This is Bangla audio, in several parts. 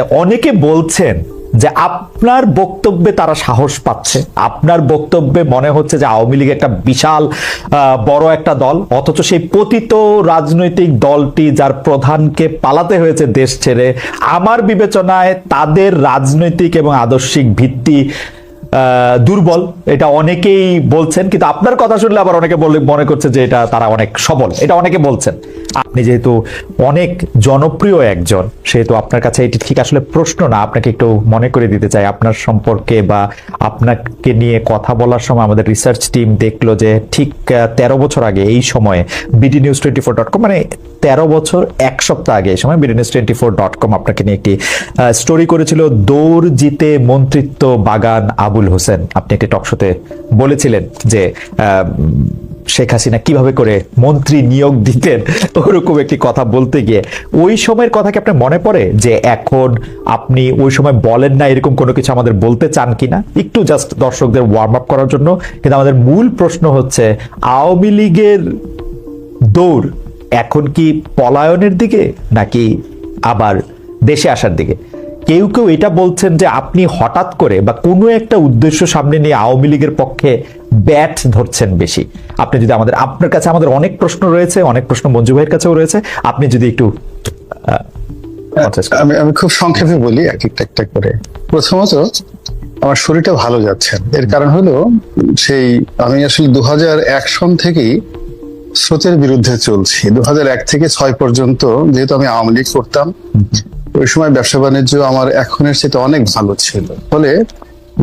আচ্ছা অনেকে বলছেন যে আপনার বক্তব্যে তারা সাহস পাচ্ছে। আপনার বক্তব্যে মনে হচ্ছে যে আওয়ামী লীগ একটা বিশাল বড় একটা দল, অথচ সেই পতিত রাজনৈতিক দলটি যার প্রধানকে পালাতে হয়েছে দেশ ছেড়ে, আমার বিবেচনায় তাদের রাজনৈতিক এবং আদর্শিক ভিত্তি দুর্বল, এটা অনেকেই বলছেন, কিন্তু আপনার কথা শুনলে আবার অনেকে বলে, মনে করছে যে এটা তারা অনেক সবল, এটা অনেকে বলছেন। আপনি যেহেতু অনেক জনপ্রিয় একজন, সেহেতু আপনার কাছে এটি ঠিক আসলে প্রশ্ন না, আপনাকে একটু মনে করে দিতে চাই আপনার সম্পর্কে বা আপনাকে নিয়ে কথা বলার সময় আমাদের রিসার্চ টিম দেখল যে ঠিক তেরো বছর আগে এই সময়ে BD news twenty four dot com মানে তেরো বছর এক সপ্তাহ আগে এই সময় BD news twenty four dot com আপনাকে নিয়ে একটি স্টোরি করেছিল, দৌড় জিতে মন্ত্রিত্ব বাগান আবুল হোসেন, আপনি একটি টকশোতে বলেছিলেন যে শেখ হাসিনা কীভাবে করে মন্ত্রী নিয়োগ দিতেন, ওরকম একটি কথা বলতে গিয়ে। ওই সময়ের কথা কি আপনার মনে পড়ে যে এখন আপনি ওই সময় বলেন না এরকম কোনো কিছু আমাদের বলতে চান কিনা? একটু জাস্ট দর্শকদের ওয়ার্ম আপ করার জন্য। কিন্তু আমাদের মূল প্রশ্ন হচ্ছে, আওয়ামী লীগের দৌড় এখন কি পলায়নের দিকে নাকি আবার দেশে আসার দিকে? কেউ কেউ এটা বলছেন যে আপনি হঠাৎ করে বা কোনো একটা উদ্দেশ্য সামনে নিয়ে আওয়ামী লীগের পক্ষে ব্যাট ধরছেন বেশি। আপনি যদি আমাদের আপনার কাছে আমাদের অনেক প্রশ্ন রয়েছে অনেক প্রশ্ন মঞ্জু ভাইয়ের কাছেও রয়েছে। আপনি যদি একটু আহ, address আমি আমি খুব সংক্ষেপে বলি এক একটা করে। প্রথমত আমার শরীরটা ভালো যাচ্ছে এর কারণ হলো সেই আমি আসলে দু এক সন থেকেই স্রোতের বিরুদ্ধে চলছি। দু এক থেকে ছয় পর্যন্ত যেহেতু আমি আওয়ামী লীগ করতাম ওই সময় ব্যবসা বাণিজ্য আমার এখনের চেয়ে অনেক ভালো ছিল। ফলে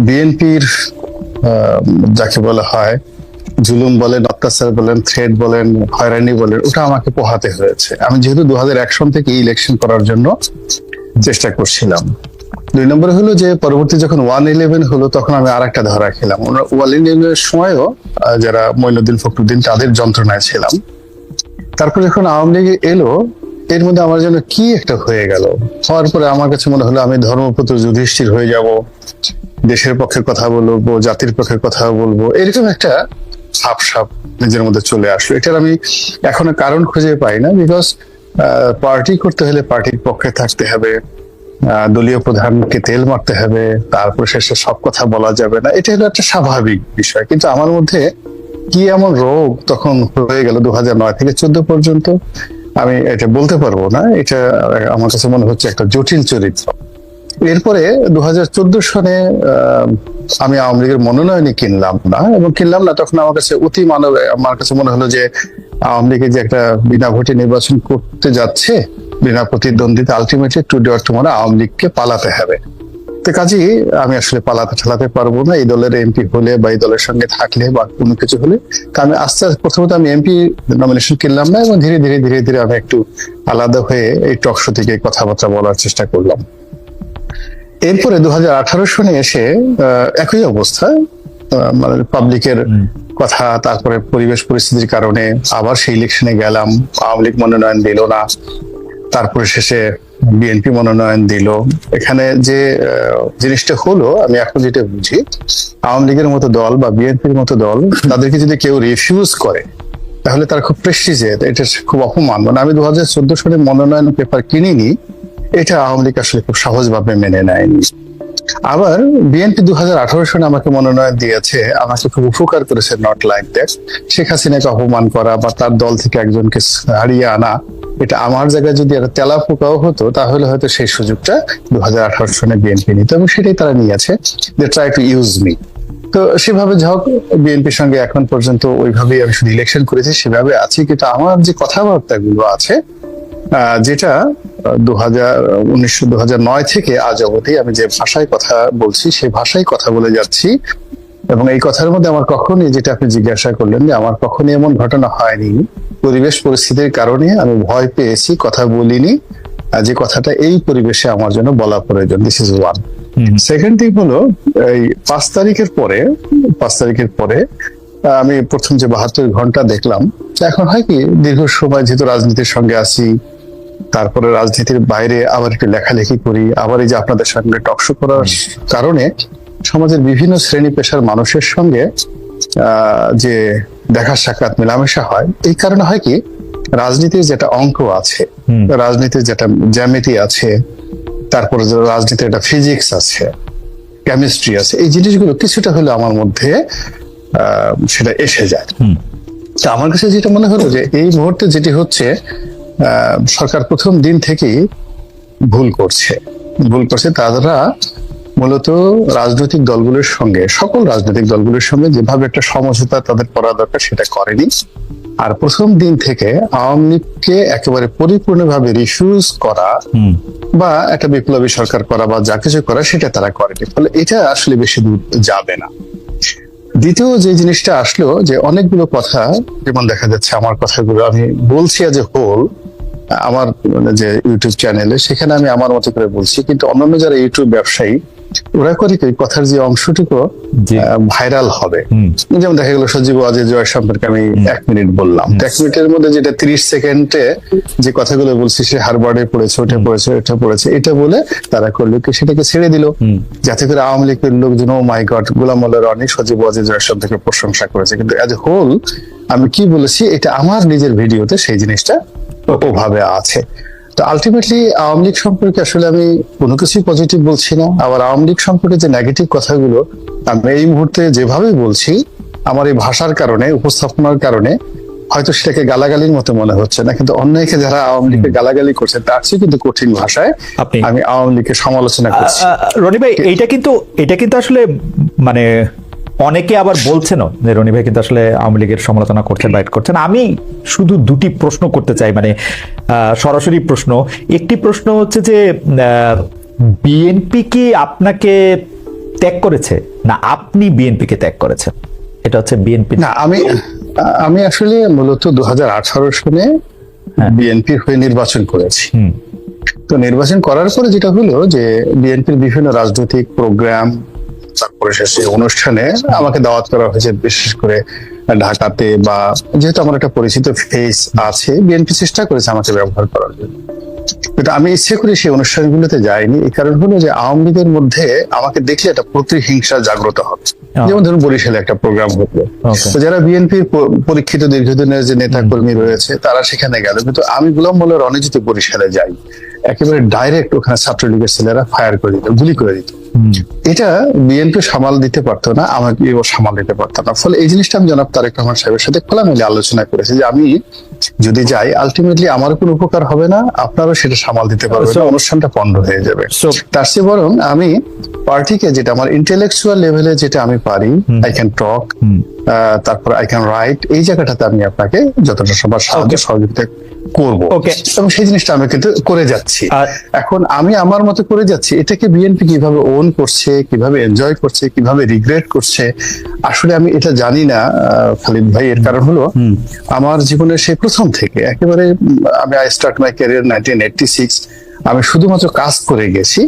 বিএনপির যাকে বলা হয়, জুলুম বলেন, অত্যাচার বলেন থ্রেড বলেন, হয়রানি বলেন, ওটা আমাকে পোহাতে হয়েছে। আমি যেহেতু দু এক সন থেকে ইলেকশন করার জন্য চেষ্টা করছিলাম। দুই নম্বর হলো যে, পরবর্তী যখন ওয়ান ইলেভেন হলো, তখন আমি আর একটা ধরা খেলাম। ওয়ান ইলেভেনের সময়ও যারা মইনুদ্দিন ফখরুদ্দিন, তাদের যন্ত্রণায় ছিলাম। তারপর যখন আওয়ামী লীগ এলো এর মধ্যে আমার জন্য কি একটা হয়ে গেল? হওয়ার পরে আমার কাছে মনে হলো, আমি ধর্মপুত্র যুধিষ্ঠির হয়ে যাব, দেশের পক্ষে কথা বলব, জাতির পক্ষে কথা বলব, এরকম একটা সাপ সাপ নিজের মধ্যে চলে আসলো। এটার আমি এখনও কারণ খুঁজে পাই না বিকজ পার্টি করতে হলে পার্টির পক্ষে থাকতে হবে দলীয় প্রধানকে তেল মারতে হবে, তারপর শেষে সব কথা বলা যাবে না। এটা হলো একটা স্বাভাবিক বিষয়। কিন্তু আমার মধ্যে কি এমন রোগ তখন হয়ে গেল দু থেকে চোদ্দ পর্যন্ত? আমি এটা বলতে পারব না, এটা আমার কাছে মনে হচ্ছে একটা জটিল চরিত্র। এরপরে দু সনে আমি আওয়ামী লীগের মনোনয়নই কিনলাম না এবং কিনলাম না, তখন আমার কাছে অতি মানব, আমার কাছে মনে হলো যে আওয়ামী লীগের যে একটা বিনা ভোটে নির্বাচন করতে যাচ্ছে, বিনা প্রতিদ্বন্দ্বিতা ultimately today tomorrow Awami লীগকে পালাতে হবে। তো কাজেই আমি আসলে পালাতে ঠালাতে পারব না। এই দলের এমপি হলে বা এই দলের সঙ্গে থাকলে বা কোনো কিছু হলে। তা আমি আস্তে আস্তে প্রথমত আমি এমপি নমিনেশন কিনলাম না এবং ধীরে ধীরে ধীরে ধীরে আমি একটু আলাদা হয়ে এই টকশো থেকে কথাবার্তা বলার চেষ্টা করলাম। এরপরে দু হাজার আঠারো সনে এসে একই অবস্থা। মানে পাবলিকের কথা তারপরে পরিবেশ পরিস্থিতির কারণে আবার সেই ইলেকশনে গেলাম। আওয়ামী লীগ মনোনয়ন দিল না। তারপরে শেষে বিএনপি মনোনয়ন দিল। এখানে যে জিনিসটা হলো, আমি এখন যেটা বুঝি, আওয়ামী লীগের মতো দল বা বিএনপির মতো দল, তাদেরকে যদি কেউ রিফিউজ করে, তাহলে তার খুব প্রেস্টিজে এটা খুব অপমান। মানে আমি দু হাজার চোদ্দ সালে মনোনয়ন পেপার কিনিনি, এটা আওয়ামী লীগ আসলে খুব সহজভাবে মেনে নেয়নি। আবার বিএনপি দু সালে আমাকে মনোনয়ন দিয়েছে, আমাকে খুব উপকার করেছে নট লাইক দ্যাট শেখ হাসিনাকে অপমান করা বা তার দল থেকে একজনকে হারিয়ে আনা, এটা আমার জায়গায় যদি একটা তেলা পোকাও হতো, তাহলে হয়তো সেই সুযোগটা দু হাজার আঠারো সনে বিএনপি নিত এবং সেটাই তারা নিয়েছে। They try to use me তো সেভাবে যাই বিএনপির সঙ্গে এখন পর্যন্ত ওইভাবেই আমি শুধু ইলেকশন করেছি, সেভাবে আছি, কিন্তু আমার যে কথাবার্তাগুলো আছে যেটা দু হাজার উনিশশো দু হাজার নয় থেকে আজ অবধি আমি যে ভাষায় কথা বলছি সেই ভাষায় কথা বলে যাচ্ছি। এবং এই কথার মধ্যে আমার কখনই যেটা আপনি জিজ্ঞাসা করলেন যে আমার কখনই এমন ঘটনা হয়নি। পরিবেশ পরিস্থিতির কারণে আমি ভয় পেয়েছি কথা বলিনি। যে কথাটা এই পরিবেশে আমার জন্য বলা প্রয়োজন this is one. Second thing হলো এই পাঁচ তারিখের পরে পাঁচ তারিখের পরে আমি প্রথম যে বাহাত্তর ঘণ্টা দেখলাম এখন হয় কি দীর্ঘ সময় যেহেতু রাজনীতির সঙ্গে আছি তারপরে রাজনীতির বাইরে আবার একটু লেখালেখি করি আবার এই যে আপনাদের সঙ্গে টকশো করার কারণে সমাজের বিভিন্ন শ্রেণি পেশার মানুষের সঙ্গে যে দেখা সাক্ষাৎ মেলামেশা হয় এই কারণে হয় কি রাজনীতির যেটা অঙ্ক আছে রাজনীতির যেটা জ্যামিতি আছে তারপরে রাজনীতির একটা ফিজিক্স আছে কেমিস্ট্রি আছে এই জিনিসগুলো কিছুটা হলে আমার মধ্যে আহ, সেটা এসে যায়। তা আমার কাছে যেটা মনে হলো যে এই মুহূর্তে যেটি হচ্ছে আহ, সরকার প্রথম দিন থেকেই ভুল করছে। ভুল করছে তারা মূলত রাজনৈতিক দলগুলোর সঙ্গে সকল রাজনৈতিক দলগুলোর সঙ্গে যেভাবে একটা সমঝোতা তাদের করা দরকার সেটা করেনি। আর প্রথম দিন থেকে আওয়ামী লীগকে একেবারে পরিপূর্ণভাবে রিফিউজ করা বা একটা বিপ্লবী সরকার করা বা যা কিছু করা সেটা তারা করেনি। ফলে এটা আসলে বেশি দূর যাবে না। দ্বিতীয় যে জিনিসটা আসলো যে অনেকগুলো কথা যেমন দেখা যাচ্ছে আমার কথাগুলো আমি বলছি আজ হোল আমার মানে যে ইউটিউব চ্যানেলে সেখানে আমি আমার মতো করে বলছি। কিন্তু অন্যান্য যারা ইউটিউব ব্যবসায়ী ওরা করে কি কথার যে অংশটুকু ভাইরাল হবে। যেমন দেখা গেল সজীব অজয় জয় সম্পর্কে আমি এক মিনিট বললাম। এক মিনিটের মধ্যে যেটা তিরিশ সেকেন্ডে যে কথাগুলো বলছি সে হারবার্ডে পড়েছে ওটা পড়েছে ওটা পড়েছে এটা বলে তারা করল কি সেটাকে ছেড়ে দিল। যাতে করে আওয়ামী লীগের লোকজন ও মাই গড গোলাম অনেক সজীব অজয় জয় সম্পর্কে প্রশংসা করেছে। কিন্তু অ্যাজ এ হোল আমি কি বলেছি এটা আমার নিজের ভিডিওতে সেই জিনিসটা ওভাবে আছে। তো আলটিমেটলি আওয়ামী লীগ সম্পর্কে আসলে আমি কোনো কিছুই পজিটিভ বলছি না। আবার আওয়ামী লীগ সম্পর্কে যে নেগেটিভ কথাগুলো আমি এই মুহূর্তে যেভাবে বলছি আমার এই ভাষার কারণে উপস্থাপনার কারণে হয়তো সেটাকে গালাগালির মতো মনে হচ্ছে না। কিন্তু অন্যকে যারা আওয়ামী লীগকে গালাগালি করছে তার চেয়ে কিন্তু কঠিন ভাষায় আমি আওয়ামী লীগের সমালোচনা করছি। রনি ভাই এটা কিন্তু এটা কিন্তু আসলে মানে অনেকে আবার বলছেন যে রনি ভাই কিন্তু আসলে আওয়ামী লীগের সমালোচনা করছেন বাইট করছেন। আমি শুধু দুটি প্রশ্ন করতে চাই মানে সরাসরি প্রশ্ন। একটি প্রশ্ন হচ্ছে যে বিএনপি কি আপনাকে ত্যাগ করেছে না আপনি বিএনপি কে ত্যাগ করেছেন? এটা হচ্ছে বিএনপি না আমি আমি আসলে মূলত দু হাজার আঠারো সালে বিএনপি হয়ে নির্বাচন করেছি। তো নির্বাচন করার পরে যেটা হলো যে বিএনপির বিভিন্ন রাজনৈতিক প্রোগ্রাম অনুষ্ঠানে আমাকে দাওয়াত করা হয়েছে বিশেষ করে ঢাকাতে বা যেহেতু আমার একটা পরিচিত ফেস আছে বিএনপি চেষ্টা করেছে আমাকে ব্যবহার করার জন্য। কিন্তু আমি ইচ্ছে করে সেই অনুষ্ঠানগুলোতে যাইনি এই কারণ হলো যে আওয়ামী লীগের মধ্যে আমাকে দেখলে একটা প্রতিহিংসা জাগ্রত হবে। যেমন ধরুন বরিশালে একটা প্রোগ্রাম হতো তো যারা বিএনপির পরীক্ষিত দীর্ঘদিনের যে নেতা কর্মী রয়েছে তারা সেখানে গেল। কিন্তু আমি গোলাম মোল্লার অনেক বরিশালে যাই একেবারে ডাইরেক্ট ওখানে ছাত্রলীগের ছেলেরা ফায়ার করে দিত গুলি করে দিত। এটা বিএনপি সামাল দিতে পারতো না, আমাকে সামাল দিতে পারতো না। ফলে এই জিনিসটা আমি জনাব তারেক রহমান সাহেবের সাথে খোলামেলে আলোচনা করেছি যে আমি যদি যাই আলটিমেটলি আমার কোনো উপকার হবে না আপনারও সেটা সামাল দিতে পারবে না অনুষ্ঠানটা পণ্ড হয়ে যাবে। তার চেয়ে বরং আমি পার্টিকে যেটা আমার ইন্টেলেকচুয়াল লেভেলে যেটা আমি পারি আই ক্যান টক তারপর আই ক্যান রাইট এই জায়গাটাতে আমি আপনাকে যতটা সবার সাহায্য সহযোগিতা করব। এবং সেই জিনিসটা আমি কিন্তু করে যাচ্ছি। এখন আমি আমার মতো করে যাচ্ছি এটাকে বিএনপি কীভাবে ওন করছে কীভাবে এনজয় করছে কীভাবে রিগ্রেট করছে আসলে আমি এটা জানি না খালিদ ভাই এর কারণ হলো আমার জীবনের সেই প্রথম থেকে, একেবারে আমি I start my career nineteen eighty six আমি শুধুমাত্র কাজ করে গেছি,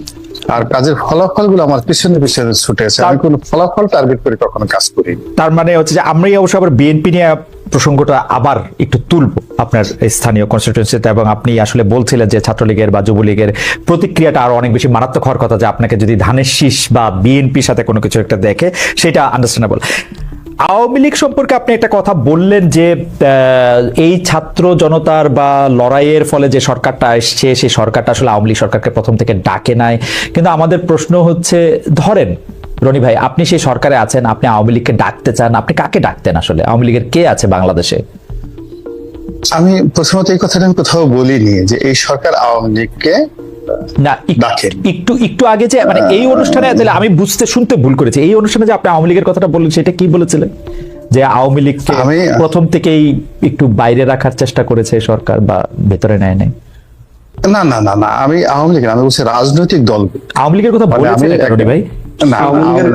আর কাজের ফলাফলগুলো আমার পিছনে পিছনে ছুটে আছে আমি কোনো ফলাফল টার্গেট করে কখনো কাজ করিনি। তার মানে হচ্ছে যে আমরাই অবশ্য আবার বিএনপি নিয়ে প্রসঙ্গটা আবার একটু তুলব আপনার স্থানীয় কনস্টিটিউন্সিতে এবং আপনি আসলে বলছিলেন যে ছাত্রলীগের বা যুবলীগের প্রতিক্রিয়াটা আরও অনেক বেশি মারাত্মক হওয়ার কথা যে আপনাকে যদি ধানের শীষ বা বিএনপির সাথে কোনো কিছু একটা দেখে, সেটা আন্ডারস্ট্যান্ডেবল আওয়ামী লীগ সম্পর্কে আপনি একটা কথা বললেন যে এই ছাত্র জনতার বা লড়াইয়ের ফলে যে সরকারটা এসছে, সেই সরকারটা আসলে আওয়ামী লীগ সরকারকে প্রথম থেকে ডাকে নাই। কিন্তু আমাদের প্রশ্ন হচ্ছে, ধরেন, রনি ভাই, আপনি সেই সরকারে আছেন, আপনি আওয়ামী লীগকে ডাকতে চান, আপনি কাকে ডাকতেন আসলে? আওয়ামী লীগের কে আছে বাংলাদেশে? আমি প্রথমত এই কথাটা আমি কোথাও বলিনি যে এই সরকার আওয়ামী লীগকে না একটু একটু আগে যে মানে এই অনুষ্ঠানে তাহলে আমি বুঝতে শুনতে ভুল করেছি। এই অনুষ্ঠানে যে আপনি আওয়ামী লীগের কথাটা বললেন সেটা কি বলেছিলেন যে আওয়ামী লীগকে প্রথম থেকেই একটু বাইরে রাখার চেষ্টা করেছে সরকার বা ভেতরে নেয় নাই? না না না না আমি আওয়ামী লীগ আমি বলছি রাজনৈতিক দল। আওয়ামী লীগের কথা মানে বলেছেন ভাই?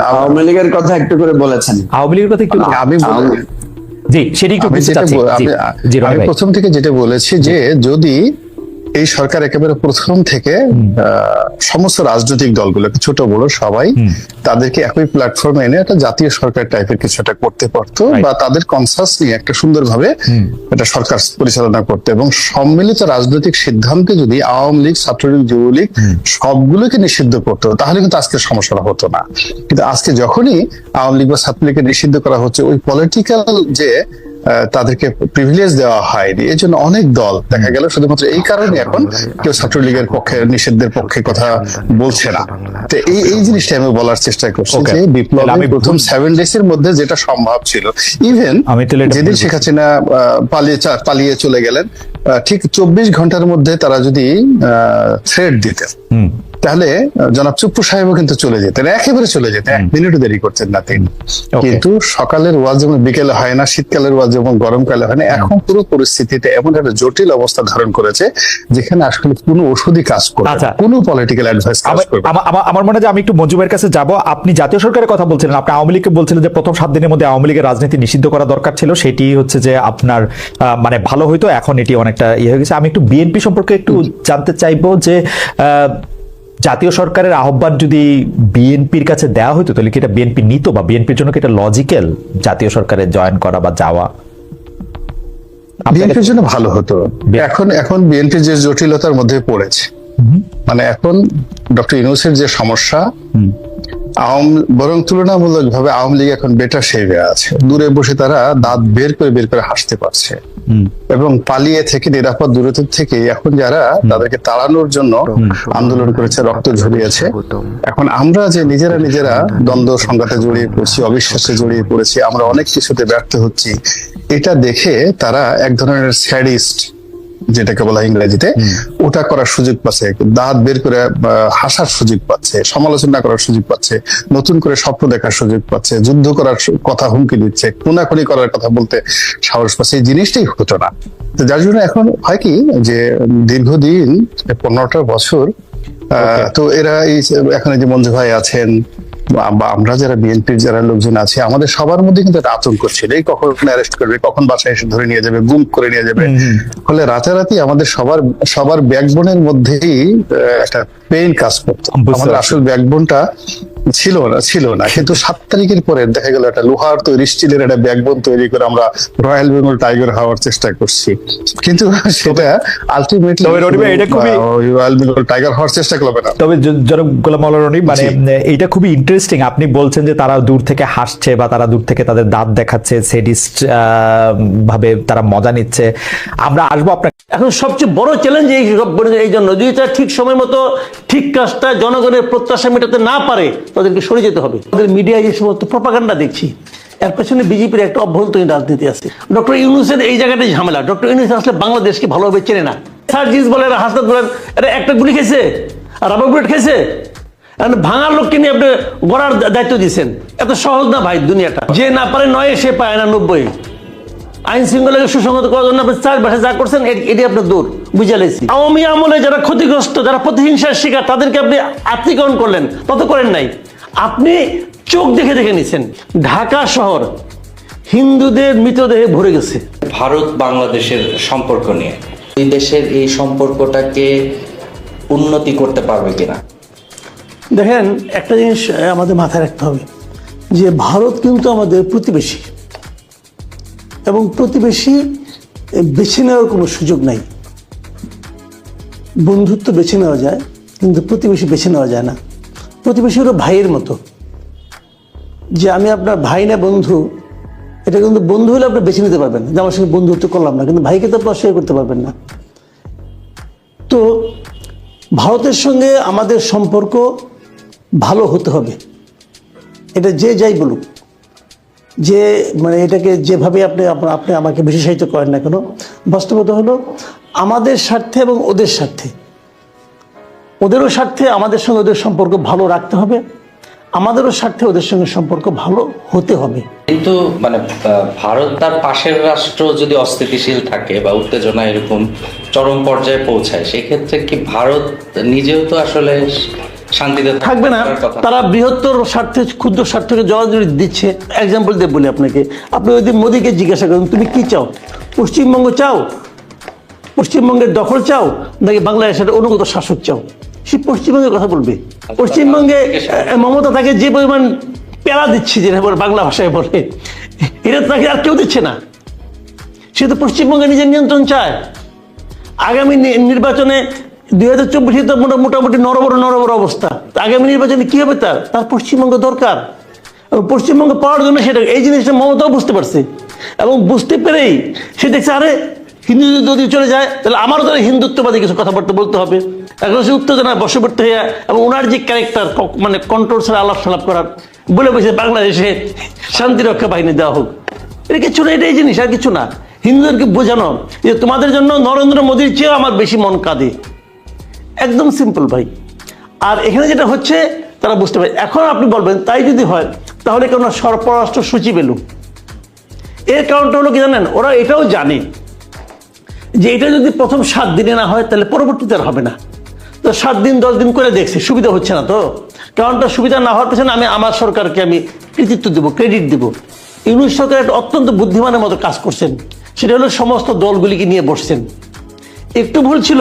আওয়ামী লীগের কথা একটু করে বলেছেন। আওয়ামী লীগের কথা একটু আমি বলি- জি সেটা একটু আমি প্রথম থেকে যেটা বলেছি যে যদি এই সরকার একেবারে প্রথম থেকে সমস্ত রাজনৈতিক দলগুলোকে ছোট বড় সবাই তাদেরকে একই প্ল্যাটফর্মে এনে একটা জাতীয় সরকার টাইপের কিছু একটা করতে পারতো বা তাদের কনসাস নিয়ে একটা সুন্দরভাবে একটা সরকার পরিচালনা করতে এবং সম্মিলিত রাজনৈতিক সিদ্ধান্তে যদি আওয়ামী লীগ ছাত্রলীগ যুবলীগ সবগুলোকে নিষিদ্ধ করতো তাহলে কিন্তু আজকে সমস্যাটা হতো না। কিন্তু আজকে যখনই আওয়ামী লীগ বা ছাত্রলীগকে নিষিদ্ধ করা হচ্ছে ওই পলিটিক্যাল যে তাদেরকে প্রিভিলেজ দেওয়া হয়নি এই জন্য অনেক দল দেখা গেল শুধুমাত্র এই কারণে এখন কেউ ছাত্রলীগের পক্ষে নিষিদ্ধের পক্ষে কথা বলছে না তো এই এই জিনিসটা আমি বলার চেষ্টা করছি. যে তাহলে বিপ্লবের আমি প্রথম সেভেন ডেজ এর মধ্যে যেটা সম্ভব ছিল ইভেন যেদিন। শেখ হাসিনা পালিয়ে পালিয়ে চলে গেলেন ঠিক চব্বিশ ঘণ্টার মধ্যে তারা যদি থ্রেড দিতেন তাহলে জনাব চুপ্পু সাহেবও কিন্তু চলে যেতেন একেবারে চলে যেতেন এক মিনিটও দেরি করতেন না তিনি। কিন্তু সকালের ওয়াজ যেমন বিকেলে হয় না শীতকালের ওয়াজ যেমন গরমকালে হয় না এখন পুরো পরিস্থিতিতে এমন একটা জটিল অবস্থা ধারণ করেছে যেখানে আসলে কোনো ওষুধই কাজ করবে আচ্ছা। কোনো পলিটিক্যাল অ্যাডভাইস আমার- মনে হয় আমি একটু মঞ্জুমের কাছে যাব। আপনি জাতীয় সরকারের কথা বলছিলেন আপনি আওয়ামী লীগকে বলছিলেন যে প্রথম সাত দিনের মধ্যে আওয়ামী লীগের রাজনীতি নিষিদ্ধ করা দরকার ছিল সেটি হচ্ছে যে আপনার আহ, মানে ভালো হইতো এখন এটি অনেকটা ইয়ে হয়ে গেছে। আমি একটু বিএনপি সম্পর্কে একটু জানতে চাইব যে আহ, জাতীয় সরকারের আহ্বান যদি বিএনপির কাছে দেওয়া হতো তাহলে কি এটা বিএনপি নিত বা বিএনপির জন্য কি এটা লজিক্যাল জাতীয় সরকারে জয়েন করা বা যাওয়া? বিএনপির জন্য ভালো হতো। এখন এখন বিএনপি যে জটিলতার মধ্যে পড়েছে মানে এখন ডক্টর ইউনুসের যে সমস্যা আওয়াম বরং তুলনামূলক ভাবে আওয়ামী লীগ এখন বেটার শেভে আছে। দূরে বসে তারা দাঁত বের করে বের করে হাসতে পারছে। এবং পালিয়ে থেকে নিরাপদ দূরত্ব থেকে এখন যারা তাদেরকে তাড়ানোর জন্য আন্দোলন করেছে রক্ত ঝরিয়েছে। এখন আমরা যে নিজেরা নিজেরা দ্বন্দ্ব সংঘাতে জড়িয়ে পড়ছি অবিশ্বাসে জড়িয়ে পড়েছি আমরা অনেক কিছুতে ব্যর্থ হচ্ছি এটা দেখে তারা এক ধরনের স্যাডিস্ট যেটাকে বলা ইংরেজিতে ওটা করার সুযোগ পাচ্ছে দাঁত বের করে হাসার সুযোগ পাচ্ছে সমালোচনা করার সুযোগ পাচ্ছে নতুন করে স্বপ্ন দেখার সুযোগ পাচ্ছে যুদ্ধ করার কথা হুমকি দিচ্ছে খুনাখুনি করার কথা বলতে সাহস পাচ্ছে এই জিনিসটাই হতো না। তো যার জন্য এখন হয় কি যে দীর্ঘদিন পনেরোটা বছর আহ, তো এরা এই এখন এই যে মঞ্জু ভাই আছেন বা আমরা যারা বিএনপির যারা লোকজন আছে আমাদের সবার মধ্যে কিন্তু একটা আতঙ্ক ছিল। এই কখন অ্যারেস্ট করবে কখন বাসায় এসে ধরে নিয়ে যাবে গুম করে নিয়ে যাবে। ফলে রাতারাতি আমাদের সবার সবার ব্যাকবোনের মধ্যেই একটা পেইন কাজ করতো। আমাদের আসল ব্যাকবোনটা ছিল না ছিল না। কিন্তু সাত তারিখের পরে দেখা গেল একটা লোহার তৈরি স্টিলের একটা ব্যাকবোন তৈরি করে আমরা রয়্যাল বেঙ্গল টাইগার হওয়ার চেষ্টা করছি। কিন্তু সেটা আলটিমেটলি এটা খুবই- রয়্যাল বেঙ্গল টাইগার হওয়ার চেষ্টা করবে না। তবে জনাব গোলাম রনি মানে এইটা খুবই ইন্টারেস্টিং আপনি বলছেন যে তারা দূর থেকে হাসছে বা তারা দূর থেকে তাদের দাঁত দেখাচ্ছে সেডিস্ট ভাবে তারা মজা নিচ্ছে। আমরা আসব আপনার এখন সবচেয়ে বড় চ্যালেঞ্জ এই এই জন্য। যদি তারা ঠিক সময় মতো ঠিক কাজটা জনগণের প্রত্যাশা মেটাতে না পারে, তাদেরকে সরে যেতে হবে। তাদের মিডিয়ায় যে সমস্ত প্রপাগান্ডা দেখছি। এর পেছনে বিজেপির একটা অভ্যন্তরীণ রাজনীতি আছে। ডক্টর ইউনুসের এই জায়গাটাই ঝামেলা। ডক্টর ইউনুস আসলে বাংলাদেশকে ভালোভাবে চেনে না। সার্জিস বলে এরা হাসনাত বলেন, এরা একটা গুলি খেয়েছে, আর রাবার বুলেট খেয়েছে। ভাঙার লোককে নিয়ে আপনি গড়ার দায়িত্ব দিয়েছেন। এত সহজ না ভাই দুনিয়াটা। যে না পারে নয়, সে পায় না নব্বই। আইন শৃঙ্খলাকে সুসংগত করার জন্য আপনি চার ভাষায় যা করছেন এটি আপনার দূর। বুঝে লেছি। আওয়ামী আমলে যারা ক্ষতিগ্রস্ত যারা প্রতিহিংসার শিকার তাদেরকে আপনি আত্মীকরণ করলেন তত করেন নাই। আপনি চোখ দেখে দেখে নিছেন ঢাকা শহর হিন্দুদের মৃতদেহে ভরে গেছে। ভারত বাংলাদেশের সম্পর্ক নিয়ে। এই দেশের এই সম্পর্কটাকে উন্নতি করতে পারবে কিনা? দেখেন একটা জিনিস আমাদের মাথায় রাখতে হবে যে ভারত কিন্তু আমাদের প্রতিবেশী। এবং প্রতিবেশী বেছে নেওয়ার কোনো সুযোগ নাই। বন্ধুত্ব বেছে নেওয়া যায়, কিন্তু প্রতিবেশী বেছে নেওয়া যায় না। প্রতিবেশী হলো ভাইয়ের মতো। যে আমি আপনার ভাই না বন্ধু, এটা কিন্তু বন্ধু হলে আপনি বেছে নিতে পারবেন যে আমার সঙ্গে বন্ধুত্ব করলাম না, কিন্তু ভাইকে তো আপনি অস্বীকার করতে পারবেন না। তো ভারতের সঙ্গে আমাদের সম্পর্ক ভালো হতে হবে। এটা যে যাই বলুক। যে মানে এটাকে যেভাবে আপনি আপনি আমাকে বিশেষায়িত করেন না কেন, বাস্তবতা হলো আমাদের স্বার্থে এবং ওদের স্বার্থে। ওদেরও স্বার্থে আমাদের সঙ্গে ওদের সম্পর্ক ভালো রাখতে হবে, আমাদেরও স্বার্থে ওদের সঙ্গে সম্পর্ক ভালো হতে হবে। কিন্তু মানে ভারত তার পাশের রাষ্ট্র যদি অস্থিতিশীল থাকে বা উত্তেজনা এরকম চরম পর্যায়ে পৌঁছায়, সেক্ষেত্রে কি ভারত নিজেও তো আসলে শান্তিতে থাকবে না। তারা বৃহত্তর স্বার্থে ক্ষুদ্র স্বার্থকে জড়াজড়ি দিচ্ছে। এক্সাম্পল দিয়ে বলি আপনাকে। আপনি যদি মোদীকে জিজ্ঞাসা করেন তুমি কি চাও? পশ্চিমবঙ্গ চাও? পশ্চিমবঙ্গের দখল চাও? নাকি বাংলাদেশের অনুগত শাসক চাও? সে পশ্চিমবঙ্গের কথা বলবে। পশ্চিমবঙ্গে মমতা তাকে যে পরিমাণ পেলা দিচ্ছে যেটা বলে বাংলা ভাষায় বলে এটা তাকে আর কেউ দিচ্ছে না। সে তো পশ্চিমবঙ্গে নিজের নিয়ন্ত্রণ চায়। আগামী নির্বাচনে দুই হাজার চব্বিশে তো মোটা- মোটামুটি নরবর নরবর অবস্থা। আগামী নির্বাচনে কি হবে তার? তার পশ্চিমবঙ্গ দরকার। পশ্চিমবঙ্গ পাওয়ার জন্য সেটা এই জিনিসটা মমতাও বুঝতে পারছে। এবং বুঝতে পেরেই সে দেখছে, আরে, হিন্দু যদি চলে যায়, তাহলে আমারও তাহলে হিন্দুত্ববাদী কিছু কথাবার্তা বলতে হবে। এখন সে উত্তেজনায় বশবর্তী হয়ে এবং ওনার যে ক্যারেক্টার মানে কন্ট্রোল ছাড়া আলাপ সালাপ করার, বলে বসে বাংলাদেশে শান্তিরক্ষা বাহিনী দেওয়া হোক। এটা কিছু না, এটাই জিনিস, আর কিছু না। হিন্দুদেরকে বোঝানো যে তোমাদের জন্য নরেন্দ্র মোদীর চেয়েও আমার বেশি মন কাঁদে। একদম সিম্পল ভাই। আর এখানে যেটা হচ্ছে, তারা বুঝতে পারে। এখন আপনি বলবেন, তাই যদি হয়, তাহলে কেন সরপরাষ্ট্র সচিব এলো এর কারণটা হলো কি জানেন, ওরা এটাও জানে যে এটা যদি প্রথম সাত দিনে না হয়, তাহলে পরবর্তীতে হবে না। তো সাত দিন, দশ দিন করে দেখছি, সুবিধা হচ্ছে না তো। কারণটা সুবিধা না হওয়ার পেছনে আমি আমার সরকারকে আমি কৃতিত্ব দেবো ক্রেডিট দেবো। ইউনুস সরকার একটা অত্যন্ত বুদ্ধিমানের মতো কাজ করছেন। সেটা হলো সমস্ত দলগুলিকে নিয়ে বসছেন। একটু ভুল ছিল,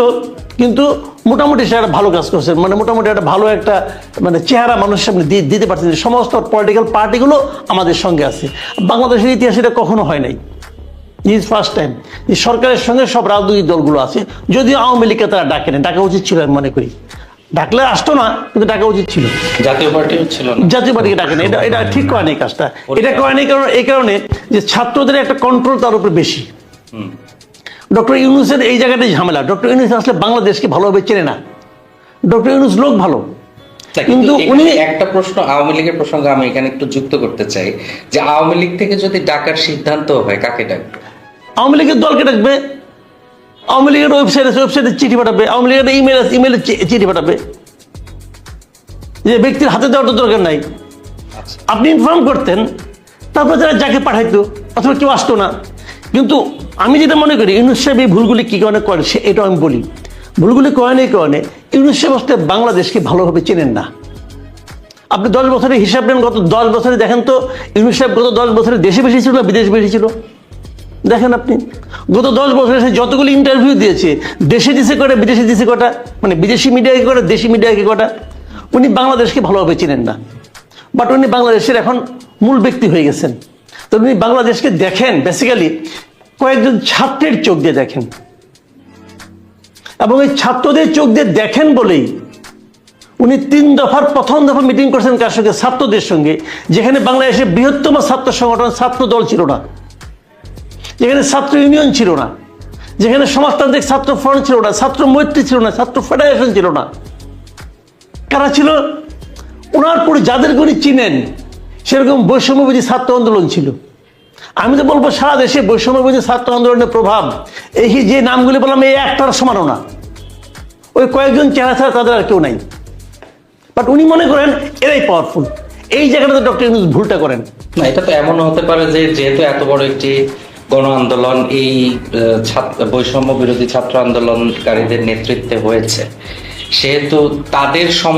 কিন্তু মোটামুটি সে একটা ভালো কাজ করছে। মানে মোটামুটি একটা ভালো একটা মানে চেহারা মানুষের সামনে দিয়ে দিতে পারছেন যে সমস্ত পলিটিক্যাল পার্টিগুলো আমাদের সঙ্গে আছে। বাংলাদেশের ইতিহাসে এটা কখনো হয় নাই। ইজ ফার্স্ট টাইম যে সরকারের সঙ্গে সব রাজনৈতিক দলগুলো আছে। যদিও আওয়ামী লীগকে তারা ডাকে না ডাকা উচিত ছিল আমি মনে করি। ডাকলে আসতো না কিন্তু ডাকা উচিত ছিল। জাতীয় পার্টিও ছিল জাতীয় পার্টিকে ডাকে না এটা এটা ঠিক করেনি কাজটা। এটা করেনি কারণ এই কারণে যে ছাত্রদের একটা কন্ট্রোল তার উপরে বেশি। ডক্টর ইউনুসের এই জায়গাটাই ঝামেলা। ডক্টর ইউনুস আসলে বাংলাদেশকে ভালোভাবে চেনে না। ডক্টর ইউনুস লোক ভালো। কিন্তু উনি একটা প্রশ্ন আওয়ামী লীগের প্রসঙ্গে আমি এখানে একটু যুক্ত করতে চাই যে আওয়ামী লীগ থেকে যদি ডাকার সিদ্ধান্ত হয় কাকে ডাকবে? আওয়ামী লীগের দলকে ডাকবে আওয়ামী লীগের ওয়েবসাইট ওয়েবসাইটে চিঠি পাঠাবে আওয়ামী লীগের ইমেল আছে ইমেলে চিঠি পাঠাবে। যে ব্যক্তির হাতে দেওয়ার তো দরকার নাই। আপনি ইনফর্ম করতেন তারপর যারা যাকে পাঠাইতো অথবা কেউ আসতো না। কিন্তু আমি যেটা মনে করি, ইউনুস সাহেব এই ভুলগুলি কী কারণে করে সে এটাও আমি বলি। ভুলগুলি করেন এই কারণে ইউনুস সাহেব আসলে বাংলাদেশকে ভালোভাবে চেনেন না। আপনি দশ বছরের হিসাব নেন, গত দশ বছরে দেখেন তো, ইউনুস সাহেব গত দশ বছরে দেশে বেশি ছিল না, বিদেশে বেশি ছিল? দেখেন আপনি, গত দশ বছরে সে যতগুলি ইন্টারভিউ দিয়েছে, দেশে দিছে কটা বিদেশে দিছে কটা মানে বিদেশি মিডিয়াকে কটা দেশি মিডিয়াকে কটা উনি বাংলাদেশকে ভালোভাবে চেনেন না। বাট উনি বাংলাদেশের এখন মূল ব্যক্তি হয়ে গেছেন। তো উনি বাংলাদেশকে দেখেন বেসিক্যালি কয়েকজন ছাত্রের চোখ দিয়ে দেখেন। এবং এই ছাত্রদের চোখ দিয়ে দেখেন বলেই উনি তিন দফার প্রথম দফা মিটিং করেছেন কার সঙ্গে? ছাত্রদের সঙ্গে। যেখানে বাংলাদেশের বৃহত্তম ছাত্র সংগঠন, ছাত্র দল ছিল না। যেখানে ছাত্র ইউনিয়ন ছিল না। যেখানে সমাজতান্ত্রিক ছাত্র ফ্রন্ট ছিল না, ছাত্র মৈত্রী ছিল না, ছাত্র ফেডারেশন ছিল না। কারা ছিল? ওনার পরে যাদেরকে উনি চিনেন, সেরকম বৈষম্যবিধি ছাত্র আন্দোলন ছিল। আমি তো বলব সারা দেশে বৈষম্যবিধি ছাত্র আন্দোলনের প্রভাব। এই যে নামগুলি বললাম, এই একটার সমানও না। ওই কয়েকজন চেহারা ছাড়া তাদের আর কেউ নাই। বাট উনি মনে করেন, এরাই পাওয়ারফুল এই জায়গাটাতে ডক্টর ইউনুস ভুলটা করেন। না, এটা তো এমন হতে পারে যে যেহেতু এত বড় একটি গণ আন্দোলন, এই বৈষম্য বিরোধী ছাত্র আন্দোলনকারীদের নেতৃত্বে হয়েছে। সেহেতু তাদের সম